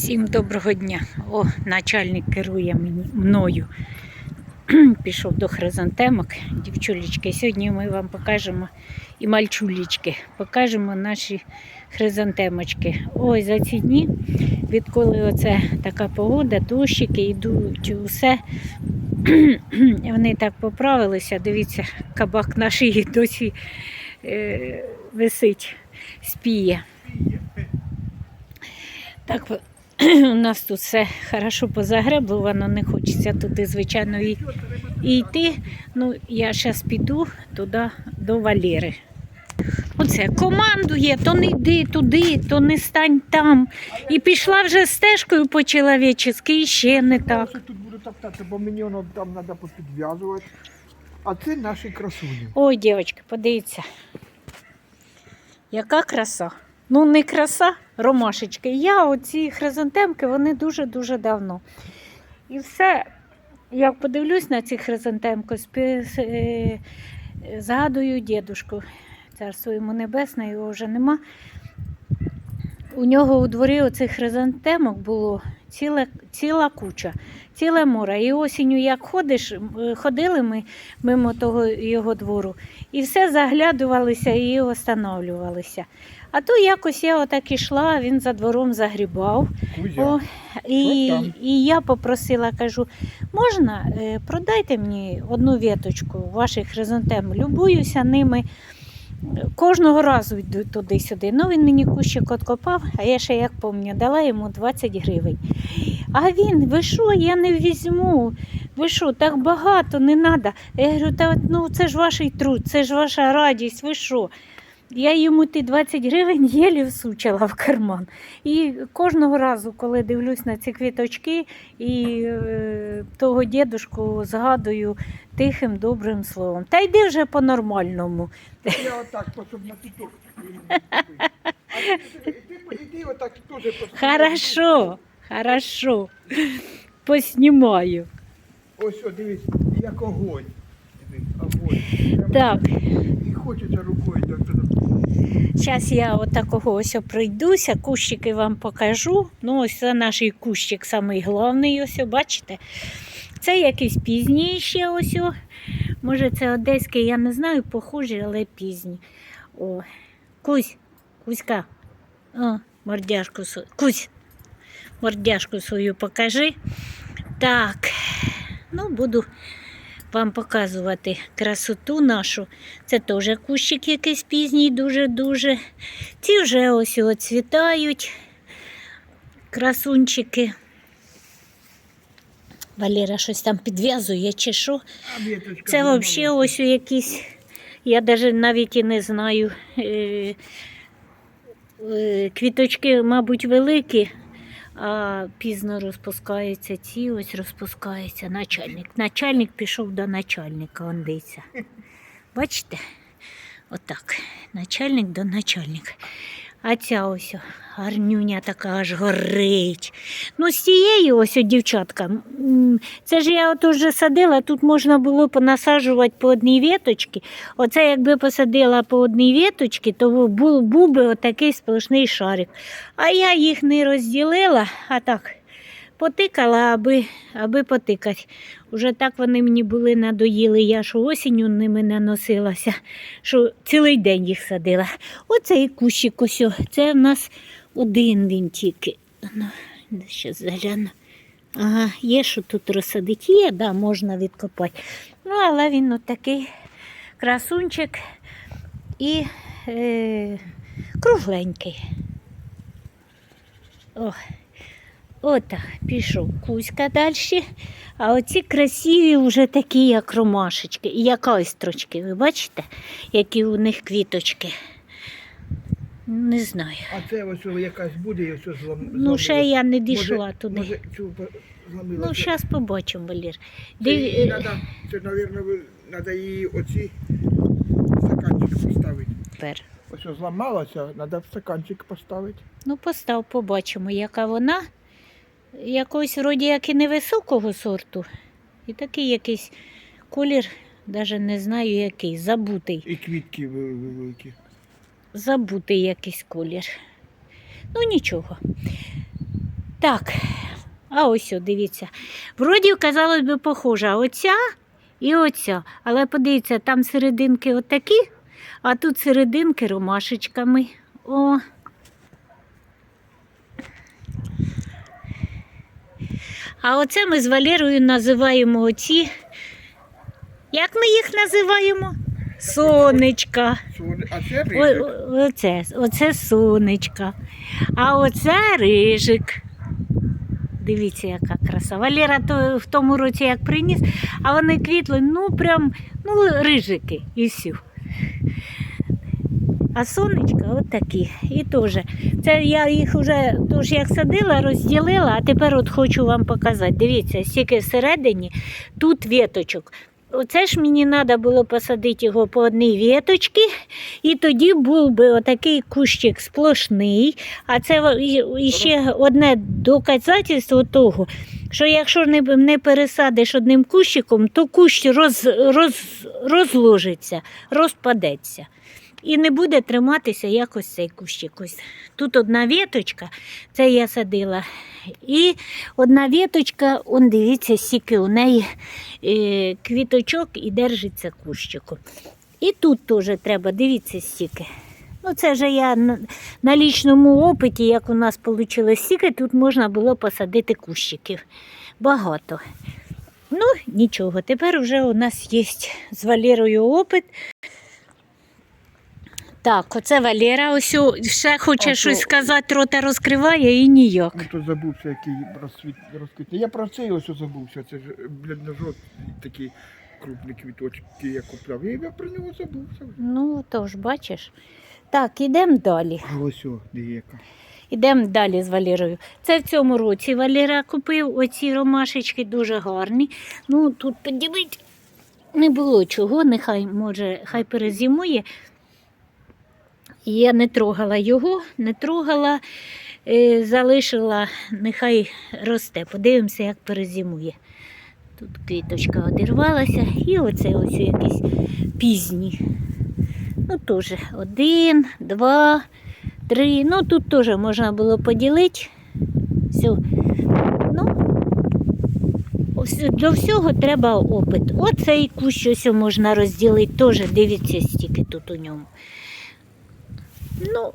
Всім доброго дня. О, начальник керує мені, мною. Пішов до хризантемок, дівчулечки. Сьогодні ми вам покажемо і мальчулечки, покажемо наші хризантемочки. Ой, за ці дні, відколи оце така погода, дощики йдуть, усе. Вони так поправилися. Дивіться, кабак наш і досі е, висить, спіє. Так у нас тут все хорошо позагреблено, не хочеться туди, звичайно, і, і йти. Ну, я зараз піду туди до Валери. Оце командує, то не йди туди, то не стань там. І пішла вже стежкою по-чоловічески, і ще не так. тут буду топтати, бо мені воно там треба попідв'язувати. А це наші красуні. Ой, дівчатки, подивіться. Яка краса. Ну, не краса, ромашечки. Я оці хризантемки, вони дуже-дуже давно. І все, як подивлюсь на ці хризантемки, спі... е, згадую дідушку. Царство йому небесне, його вже нема. У нього у дворі оцих хризантемок було ціла, ціла куча, ціле море. І осінню, як ходиш, ходили ми мимо того його двору, і все заглядувалися і останавливалися. А то якось я отак ішла, він за двором загрібав. О, і, і я попросила, кажу, можна е, продайте мені одну віточку ваших хризантем, любуюся ними. Кожного разу йду туди-сюди. Ну, він мені кущик откопав, а я ще як пам'ятаю, дала йому 20 гривень. А він, ви що, я не візьму. Ви що, так багато не треба. Я говорю, та ну це ж ваш труд, це ж ваша радість, ви що? Я йому ті 20 гривень єлі всучила в карман. І кожного разу, коли дивлюсь на ці квіточки і е, того дідушку згадую тихим добрим словом. Та йди вже по-нормальному. Я отак, щоб на ти, ти отак теж. Хорошо, хорошо. Поснімаю. Ось, о, дивись, як огонь. Огонь. Так, І хочеться рукою. Зараз я отакого ось пройдуся, кущики вам покажу. Ну, ось це наш кущик самий головний, ось, бачите. Це якийсь пізній ще ось. Може, це одеський, я не знаю, похожий, але пізній. О, Кузь, Кузька. О, мордяшку свою. Кузь, мордяшку свою покажи. Так, ну буду вам показувати красоту нашу. Це теж кущик якийсь пізній, дуже-дуже. Ці вже ось оцвітають. Красунчики. Валера щось там підв'язує чи що. Це взагалі ось якісь, я навіть навіть і не знаю. Е, е, Квіточки, мабуть, великі, а пізно розпускаються ці, ось розпускається начальник. Начальник пішов до начальника, он дивиться. Бачите? Отак. Начальник до начальника. А ця ось гарнюня така аж горить. Ну, з цією ось о, дівчатка. Це ж я от уже садила, тут можна було понасаджувати по одній віточці. Оце якби посадила по одній віточці, то був, би отакий сплошний шарик. А я їх не розділила, а так потикала, аби, аби потикати. Уже так вони мені були надоїли. Я що осінню ними не носилася, що цілий день їх садила. Оцей кущик ось, це в нас один він тільки. Ну, ще загляну. Ага, є що тут розсадити, є, да, можна відкопати. Ну, але він от такий красунчик і е, кругленький. О, отак, пішов кузька далі. А оці красиві вже такі, як ромашечки, і як айстрочки. Ви бачите, які у них квіточки? Не знаю. А це ось якась буде, і ось злом. Ну, ще я не дійшла Може- туди. Може, цю зломила. Ну, Це- зараз побачимо, Валір. це Див... її надо- Це, мабуть, треба її оці стаканчик поставити. Тепер. Ось зламалася, треба в стаканчик поставити. Ну, постав, побачимо, яка вона. Якось вроді як і невисокого сорту. І такий якийсь колір, навіть не знаю який, забутий. І квітки великі. Забутий якийсь колір. Ну нічого. Так, а ось, о, дивіться. Вроді, казалось би, похожа. Оця і оця. Але подивіться, там серединки отакі, а тут серединки ромашечками. О. А оце ми з Валерою називаємо оці. Як ми їх називаємо? Сонечка. А це О, рижик. оце, оце сонечка. А оце рижик. Дивіться, яка краса. Валера то в тому році як приніс, а вони квітли, ну прям ну, рижики і все. А сонечка от. І теж. Це я їх вже тож як садила, розділила, а тепер от хочу вам показати. Дивіться, стільки всередині тут віточок. Оце ж мені треба було посадити його по одній віточці, і тоді був би отакий кущик сплошний. А це ще одне доказательство того, що якщо не пересадиш одним кущиком, то кущ роз, роз, розложиться, розпадеться. І не буде триматися якось цей кущик. Тут одна віточка, це я садила. І одна віточка, он дивіться, скільки у неї е, квіточок і держиться кущику. І тут теж треба, дивіться, стільки. Ну, це вже я на, на лічному опиті, як у нас вийшло стільки, тут можна було посадити кущиків. Багато. Ну, нічого, тепер вже у нас є з Валерою опит. Так, оце Валера, ось ще хоче А щось то- сказати, рота розкриває і ніяк. Ну, то забувся, який розцвіт розквітне. Я про цей ось забувся. Це ж бледно-жовтий такі крупні квіточки я купляв. Я, я про нього забувся. вже. Ну, то ж, бачиш. Так, ідемо далі. А ось о, яка. Ідемо далі з Валерою. Це в цьому році Валера купив оці ромашечки дуже гарні. Ну, тут поділити не було чого, нехай може, хай перезимує. І Я не трогала його, не трогала, е, залишила, нехай росте. Подивимося, як перезимує. Тут квіточка одірвалася, і оце ось якісь пізні. Ну, теж один, два, три. Ну, тут теж можна було поділити. Все. Ну, до всього треба опит. Оцей кущ ось можна розділити, теж дивіться, стільки тут у ньому. Ну,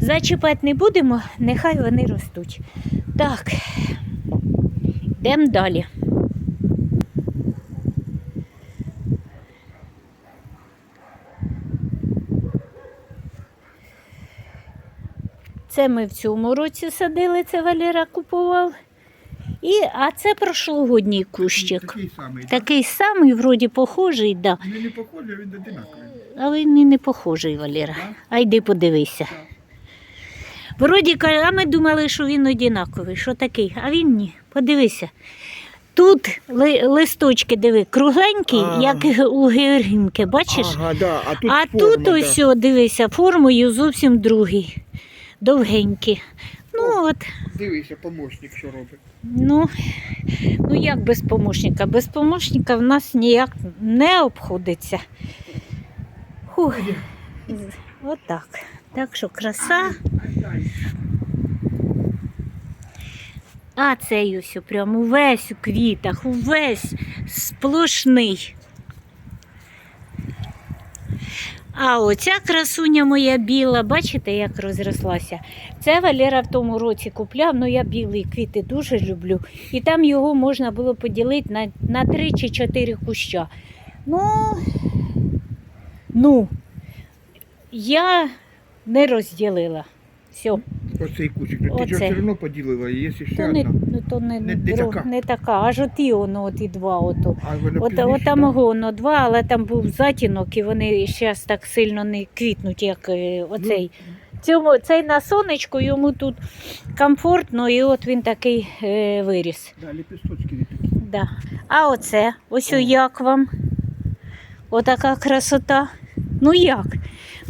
зачіпати не будемо, нехай вони ростуть. Так, йдемо далі. Це ми в цьому році садили, це Валера купував. І, а це прошлогодній кущик. Такий самий. так? Такий самий, вроді похожий, да. Він не похожий, він одинаковий. а він і не похожий, Валера. А йди подивися. Вроді, а ми думали, що він одинаковий, що такий, а він ні. Подивися. Тут ли, листочки, диви, кругленькі, А. як у георгінки, бачиш? Ага, да. А тут, А форма, тут да. ось, дивися, формою зовсім другий. Довгенький. Ну от, Дивися, помощник, що робить. ну, ну як без помощника? Без помощника в нас ніяк не обходиться. Фух. Отак. Так що краса. А цей ось прям увесь у квітах, увесь сплошний. А оця красуня моя біла, бачите, як розрослася. Це Валера в тому році купляв, ну я білі квіти дуже люблю. І там його можна було поділити на, на 3 чи 4 куща. Ну, ну, я не розділила. Все. Оцей кучик. Ну, Ти Оце. ж все одно поділила, є ще То не, одна. ну, то не, Не- не друг- така. не така, аж оті воно, оті два ото. А воно От, пізніше, от там да? воно два, але там був затінок, і вони зараз так сильно не квітнуть, як е, оцей. Цьому, цей на сонечку, йому тут комфортно, і от він такий е, виріс. Да, ліпісточки від такі. Да. А оце, ось о як вам? Отака красота. Ну як?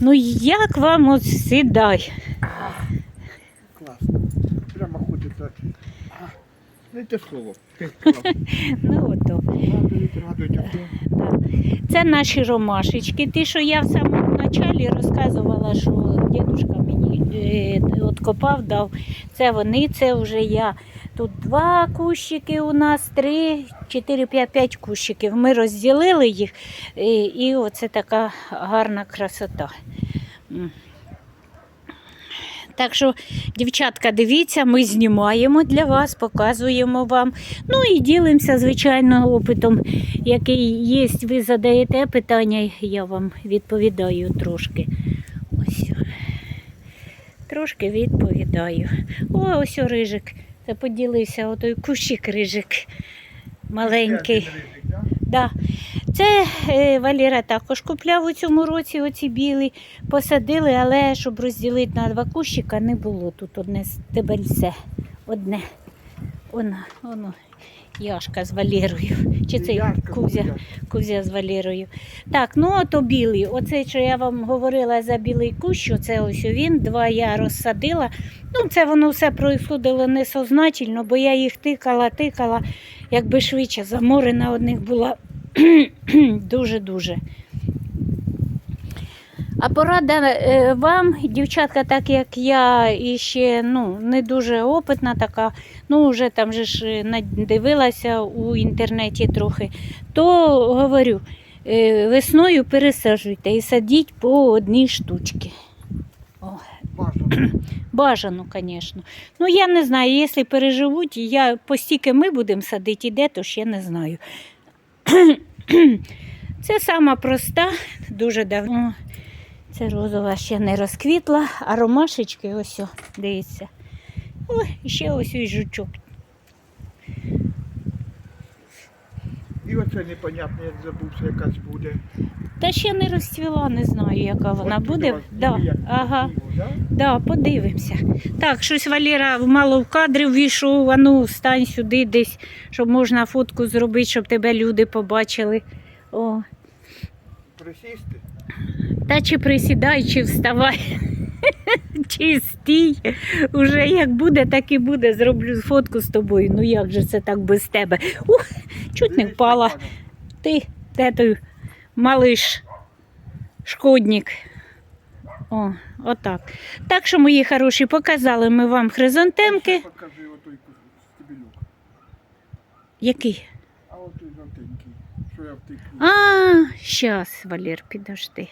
Ну як вам от сідай? Класно. Прямо хочеться. А, Не те слово. Ну ото. Радують, радують. Це наші ромашечки, ті, що я в самому началі розказувала, що дідушка мені е, откопав, дав. Це вони, це вже я. Тут два кущики у нас, три, чотири, п'ять, п'ять кущиків. Ми розділили їх, і, і оце така гарна красота. Так що, дівчатка, дивіться, ми знімаємо для вас, показуємо вам. Ну і ділимося, звичайно, опитом, який є. Ви задаєте питання, я вам відповідаю трошки. Ось. Трошки відповідаю. О, ось о, рижик. Це поділився отой кущик рижик. Маленький. Да. Це е, Валера також купляв у цьому році оці білі. Посадили, але щоб розділити на два кущика, не було тут одне стебельце. Одне. Воно, воно. Яшка з Валерою. Чи це Кузя? Кузя. З Валерою. Так, ну ото білий. Оце, що я вам говорила за білий кущ, оце ось він, два я розсадила. Ну, це воно все происходило несознательно, бо я їх тикала, тикала, якби швидше заморена одних була дуже-дуже. А порада е, вам, дівчатка, так як я і ще ну, не дуже опитна така, ну вже там же ж е, надивилася у інтернеті трохи, то говорю, е, весною пересаджуйте і садіть по одній штучці. Бажано. бажано, звісно. Ну, я не знаю, якщо переживуть, я постільки ми будемо садити, іде, то ж я не знаю. Це сама проста, дуже давно. Це розова ще не розквітла, а ромашечки ось, о, дивіться. І ще ось ось жучок. І оце непонятно, як забувся, якась буде. Та ще не розцвіла, не знаю, яка вона От буде. вас Да, як ага. красиво, да? Да, подивимося. Так, щось Валера мало в кадрі ввійшов, а ну встань сюди десь, щоб можна фотку зробити, щоб тебе люди побачили. О. Присісти. Та чи присідай, чи вставай, чи стій. Уже як буде, так і буде. Зроблю фотку з тобою. Ну як же це так без тебе? Ух, чуть не впала. Ти, де той малиш, шкодник. О, отак. Так що, мої хороші, показали ми вам хризантемки. Покажи отой стебелюк. Який? А отой жовтенький, що я втикну. А, щас, Валер, підожди.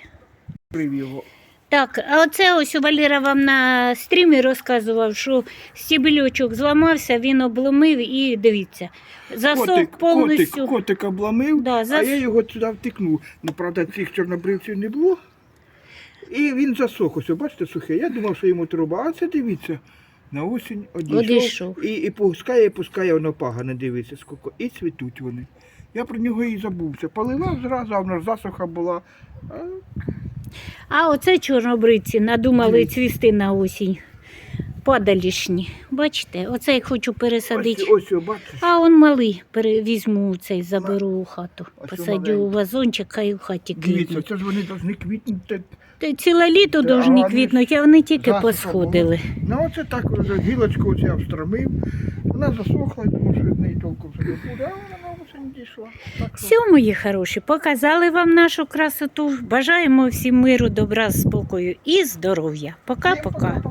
Прив його. Так, а оце ось у Валера вам на стрімі розказував, що стібельочок зламався, він обломив і дивіться. Засох Котик, повністю. котик, котик обламив, Да, а я його туди втикнув. Ну, правда, цих чорнобривців не було. І він засох, ось, бачите, сухий. Я думав, що йому труба, а це дивіться. На осінь одійшов, Одійшов. І, і пускає, і пускає, воно погано дивиться, скільки. І цвітуть вони. Я про нього і забувся. Поливав зразу, а воно ж засуха була. А, оце чорнобривці надумали цвісти на осінь. Падалішні. Бачите, оце я хочу пересадити. ось, ось, бачиш. А он малий перевізьму цей, заберу у хату. Ось Посадю маленький. вазончик, хай у хаті Дивіться, квітнуть. це ж вони повинні квітнути. Та Ціле літо Та, повинні а вони ж квітнути, а вони тільки засуха посходили. Ну, оце так вже гілочку оця встромив. Вона засохла, тому що від неї толком вже не буде, а вона Все, мої хороші, показали вам нашу красоту. Бажаємо всім миру, добра, спокою і здоров'я. Пока-пока.